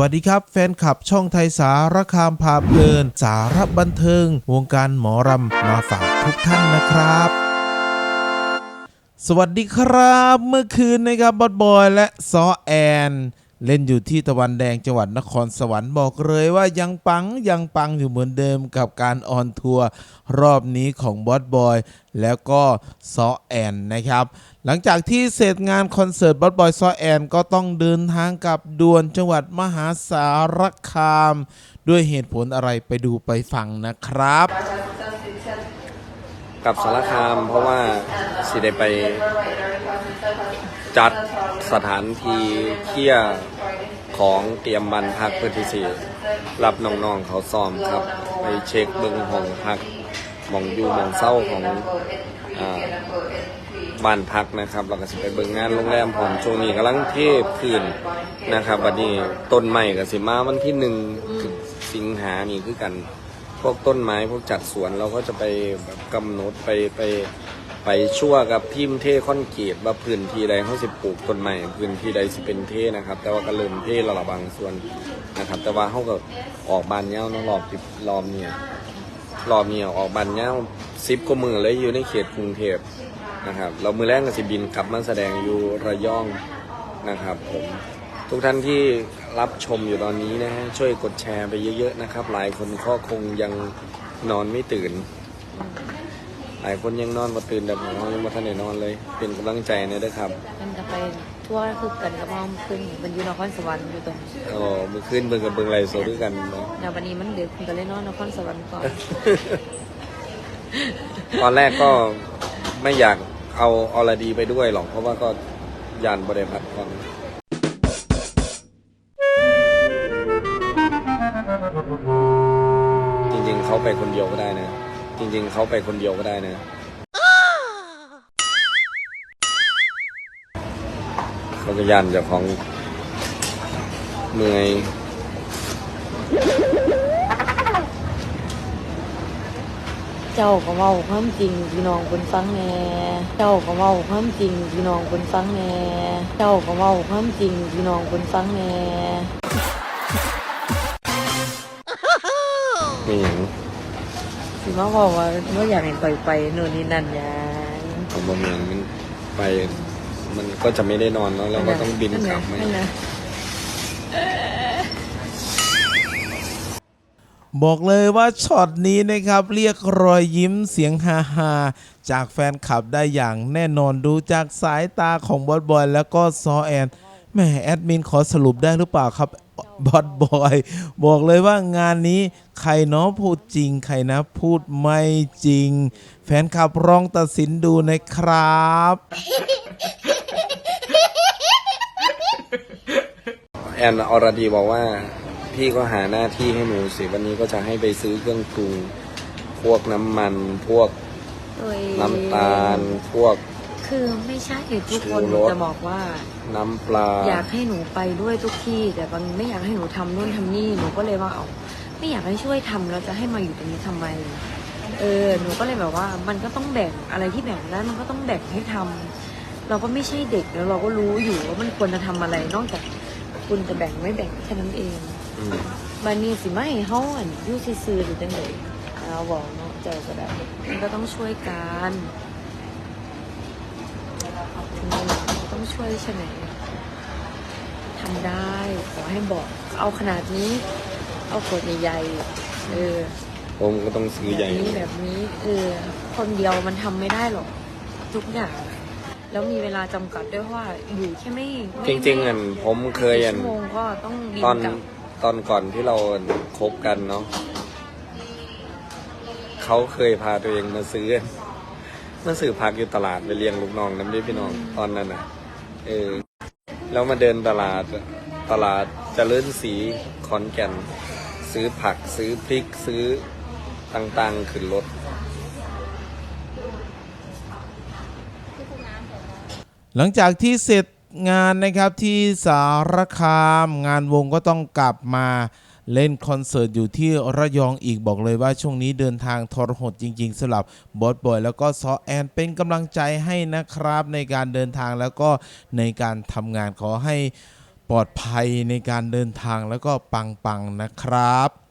วัสดีครับ แฟนคลับช่องไทยสารคามพาเพลิน สารบันเทิง วงการหมอรำมาฝากทุกท่านนะครับสวัสดีครับ เมื่อคืนนะครับบอดบอยและซอแอน เล่นอยู่ที่ตะวันแดงจังหวัดนครสวรรค์บอกเลยว่ายังปังยังปังอยู่เหมือนเดิมกับการออนทัวร์รอบนี้ของบอสบอยแล้วก็ซอแอนนะครับ หลังจากที่เสร็จงานคอนเสิร์ตบอสบอยซอแอนก็ต้องเดินทางกลับด่วนจังหวัดมหาสารคาม ด้วยเหตุผลอะไรไปดูไปฟังนะครับกับสารคามเพราะว่า สิได้ไปจัดสถานที่เที่ยของเตรียมบันพักเพื่อที่สิรับน้องๆเขาซ้อมครับ ไปเช็คเบิ้งห้องพักหมองอยู่หมองเศร้าของอบ้านพักนะครับ เราก็สิไปเบิ่งงานโรงแรมผมช่วงนี้กำลังเทพขึ้นนะครับวันนี้ต้นไม้ก็สิมาวันที่หนึ่งถึงสิงหานี่คือกัน พวกต้นไม้พวกจัดสวนเราก็จะไปแบบกำหนดไปไป ไปชั่วกับทีมเทคอนเกรีตว่าพื้นที่ใดเขาสิปลูกต้นไม้พื้นที่ใดสิเป็นเทนะครับ แต่ว่าก็เริ่มเทและละบางส่วนนะครับ แต่ว่าเขาก็ออกบานเงาเนาะรอบติดรอบเนี่ยรอบเนี่ยออกบานเงาซิปก็มือเลยอยู่ในเขตกรุงเทพนะครับ เรามือแรกก็สิบินกลับมาแสดงอยู่ระยองนะครับผมทุกท่านที่รับชมอยู่ตอนนี้นะฮะช่วยกดแชร์ไปเยอะๆนะครับ หลายคนก็คงยังนอนไม่ตื่น ลายคนยังนอนมาตื่นแต่ผมยังไม่ทันได้นอนเลย เป็นกำลังใจนะเด้อครับมันจะไปทั่วคือกันกับพ่อมนขึ้นมันอยู่นครสวรรค์อยู่ตรงโอ้มือขึ้นเบิ่งกับเบิ่งไรโซด้วยกันเนาะเดี๋ยววันนี้มันดึกคุณก็เลยนอนนครสวรรค์ก่อน ตอนแรกก็ไม่อยากเอาออลดีไปด้วยหรอก เพราะว่าก็ยานบริพัตรก่อนจริงๆเขาไปคนเดียวก็ได้นะ จริงๆ เขาไปคนเดียวก็ได้นะ เขาก็ยันเจ้าของเมื่อยเจ้าก็เว้าความจริงพี่น้องคนฟังแหน่เจ้าก็เว้าความจริงพี่น้องคนฟังแหน่เจ้าก็เว้าความจริงพี่น้องคนฟังแหน่ไม่อย่าง สิมาบอกว่าว่าอยากเห็นปไปโน่นนี่นั่นยังผมประเมินมันไป มันก็จะไม่ได้นอนแล้วเราก็ต้องบินกลับมานั่นนะ บอกเลยว่าช็อตนี้นะครับ เรียกรอยยิ้มเสียงฮาฮาจากแฟนคลับได้อย่างแน่นอนดูจากสายตาของบอสบอยแล้วก็ซอแอนแหม่แอดมินขอสรุปได้หรือเปล่าครับ บอสบอย บอกเลยว่างานนี้ใครเนาะพูดจริง ใครนะพูดไม่จริง แฟนคลับลองตัดสินดูนะครับ แอนอรดีบอกว่า พี่ก็หาหน้าที่ให้หนูสิ วันนี้ก็จะให้ไปซื้อเครื่องปรุง พวกน้ำมัน พวกเอ้ยน้ำตาล พวก คือไม่ใช่ทุกคนชูรส จะบอกว่า น้ำปลา อยากให้หนูไปด้วยทุกที่ แต่บางไม่อยากให้หนูทำนู่นทำนี่หนูก็เลยว่าเอาไม่อยากให้ช่วยทำแล้วจะให้มาอยู่ตรงนี้ทำไม เออหนูก็เลยแบบว่า มันก็ต้องแบ่งอะไรที่แบ่งได้มันก็ต้องแบ่งให้ทำเราก็ไม่ใช่เด็กแล้วเราก็รู้อยู่ว่ามันควรจะทำอะไร นอกจากคุณจะแบ่งไม่แบ่งแค่นั้นเองอืมบานี้สิไม่ให้เฮาอันอยูซื่อๆหรือจังไดเราบอกเนาะเจ้าก็ได้มันก็ต้องช่วยกันถึงเวลาก็ ต้องช่วยใช่ไหมทำได้ขอให้บอก เอาขนาดนี้ เอาขวดใหญ่ๆเออผมก็ต้องซื้อแบใหญ่บนี้แบบนี้เออคนเดียวมันทำไม่ได้หรอกทุกอย่างแล้วมีเวลาจำกัดด้วยว่าอยู่แค่ไม่ไม่จริงๆอันผมเคยอันชั่วโมงก็ต้องบินตอนกลับตอนก่อนที่เราคบกันเนาะเขาเคยพาตัวเองมาซื้อ มาซื้อผักอยู่ตลาดไปเลี้ยงลูกน้องน้ำด้วยพี่น้องตอนนั้นอะ เออ แล้วมาเดินตลาดตลาดเจริญศรีขอนแก่น ซื้อผักซื้อพริกซื้อต่างๆ ขึ้นรถหลังจากที่เสร็จงานนะครับที่สารคามงานวงก็ต้องกลับมา เล่นคอนเสิร์ตอยู่ที่ระยองอีกบอกเลยว่าช่วงนี้เดินทางทรหดจริง ๆสำหรับบอสบอยแล้วก็ซอแอนเป็นกำลังใจให้นะครับ ในการเดินทางแล้วก็ในการทำงานขอให้ปลอดภัยในการเดินทางแล้วก็ปังๆนะครับ